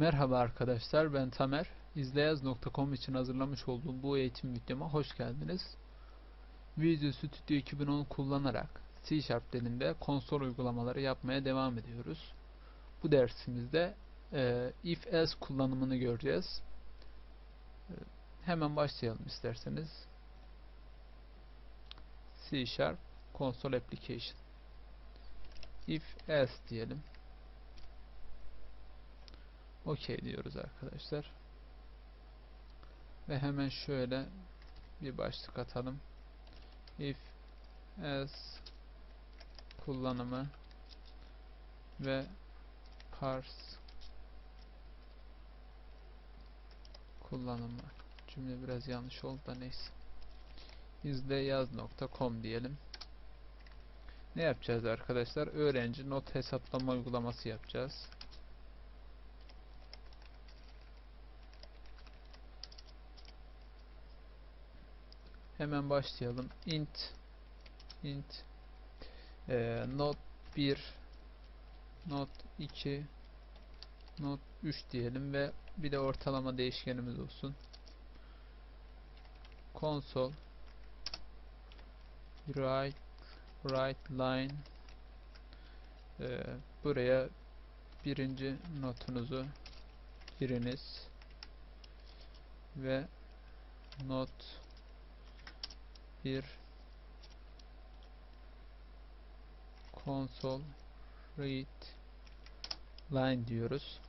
Merhaba arkadaşlar ben Tamer. İzleyaz.com için hazırlamış olduğum bu eğitim videoma hoş geldiniz. Visual Studio 2010 kullanarak C Sharp dilinde konsol uygulamaları yapmaya devam ediyoruz. Bu dersimizde e, if else kullanımını göreceğiz. E, hemen başlayalım isterseniz. C Sharp Console Application if else diyelim. OK diyoruz arkadaşlar. Ve hemen şöyle bir başlık atalım. If else kullanımı ve parse kullanımı. Cümle biraz yanlış oldu da neyse. izleyaz.com diyelim. Ne yapacağız arkadaşlar? Öğrenci not hesaplama uygulaması yapacağız. Hemen başlayalım. int int e, not 1 not 2 not 3 diyelim ve bir de ortalama değişkenimiz olsun. Console right right line e, buraya birinci notunuzu giriniz ve not bir console read line diyoruz.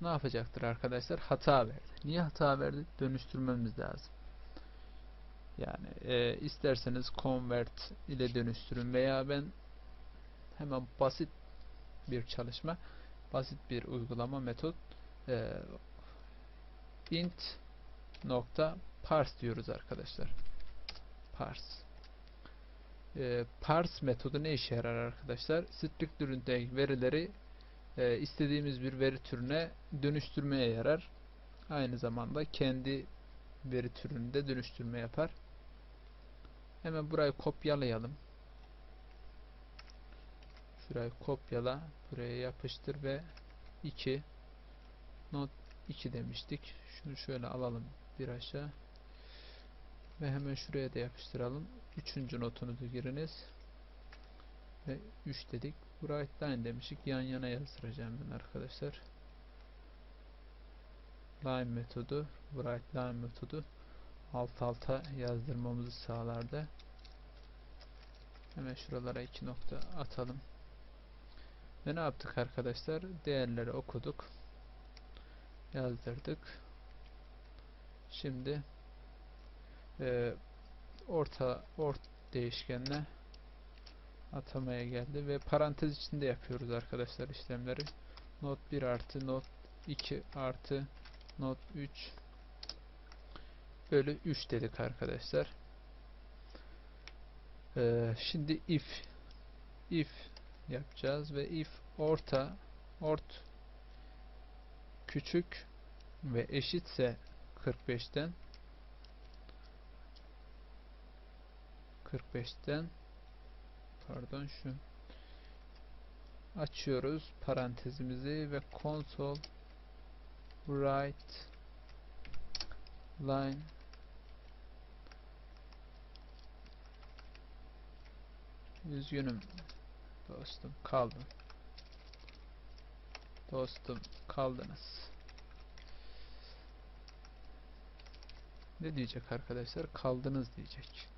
Ne yapacaktır arkadaşlar? Hata verdi. Niye hata verdi? Dönüştürmemiz lazım. Yani e, isterseniz convert ile dönüştürün veya ben hemen basit bir çalışma, basit bir uygulama metot e, int nokta parse diyoruz arkadaşlar. Parse. E, parse metodu ne işe yarar arkadaşlar? Strict'deki verileri e, istediğimiz bir veri türüne dönüştürmeye yarar. Aynı zamanda kendi veri türünde dönüştürme yapar. Hemen burayı kopyalayalım. Şurayı kopyala. Buraya yapıştır ve 2 not 2 demiştik. Şunu şöyle alalım bir aşağı. Ve hemen şuraya da yapıştıralım. Üçüncü notunuzu giriniz. Ve 3 dedik. Write line demiştik. Yan yana yazdıracağım ben arkadaşlar. Line metodu, write line metodu alt alta yazdırmamızı sağlardı. Hemen şuralara iki nokta atalım. Ve ne yaptık arkadaşlar? Değerleri okuduk. Yazdırdık. Şimdi e, orta ort değişkenine atamaya geldi ve parantez içinde yapıyoruz arkadaşlar işlemleri. Not 1 artı not 2 artı not 3 bölü 3 dedik arkadaşlar. Ee, şimdi if if yapacağız ve if orta ort küçük ve eşitse 45'ten 45'ten pardon şu açıyoruz parantezimizi ve console write line üzgünüm dostum kaldım. Dostum kaldınız. Ne diyecek arkadaşlar? Kaldınız diyecek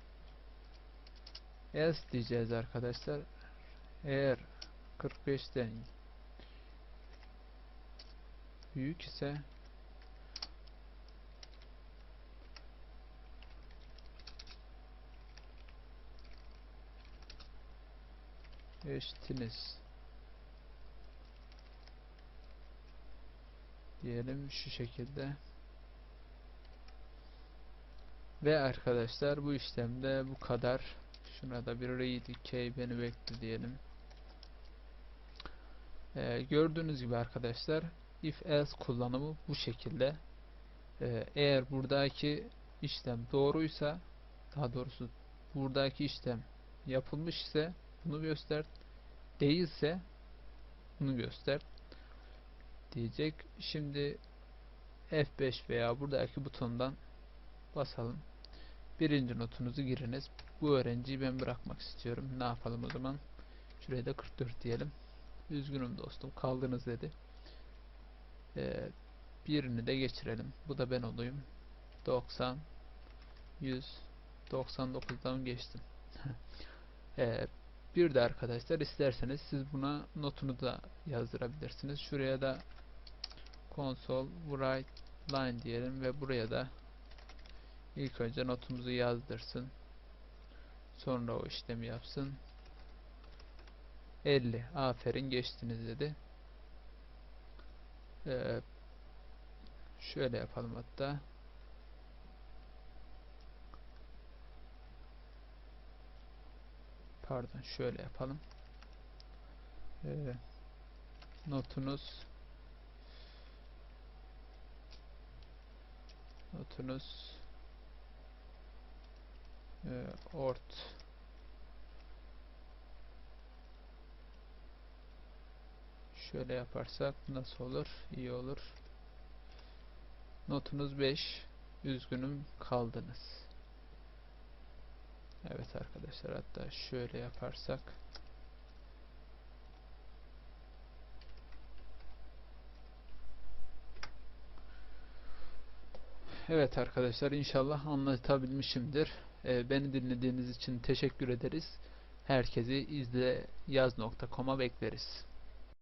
else diyeceğiz arkadaşlar. Eğer 45'ten büyük ise eşitiniz diyelim şu şekilde. Ve arkadaşlar bu işlemde bu kadar şuna bir read key beni bekle diyelim ee, gördüğünüz gibi arkadaşlar if else kullanımı bu şekilde ee, eğer buradaki işlem doğruysa daha doğrusu buradaki işlem yapılmış ise bunu göster değilse bunu göster diyecek. Şimdi F5 veya buradaki butondan basalım. Birinci notunuzu giriniz. Bu öğrenciyi ben bırakmak istiyorum. Ne yapalım o zaman? Şuraya da 44 diyelim. Üzgünüm dostum kaldınız dedi. Ee, birini de geçirelim. Bu da ben olayım. 90 100 99'dan geçtim. ee, bir de arkadaşlar isterseniz siz buna notunu da yazdırabilirsiniz. Şuraya da console write line diyelim ve buraya da ilk önce notumuzu yazdırsın. Sonra o işlemi yapsın. 50. Aferin geçtiniz dedi. Ee, şöyle yapalım hatta. Pardon şöyle yapalım. Ee, notunuz notunuz e, ort şöyle yaparsak nasıl olur? İyi olur. Notunuz 5. Üzgünüm kaldınız. Evet arkadaşlar hatta şöyle yaparsak Evet arkadaşlar inşallah anlatabilmişimdir. Ee, beni dinlediğiniz için teşekkür ederiz. Herkesi izle yaz.com'a bekleriz.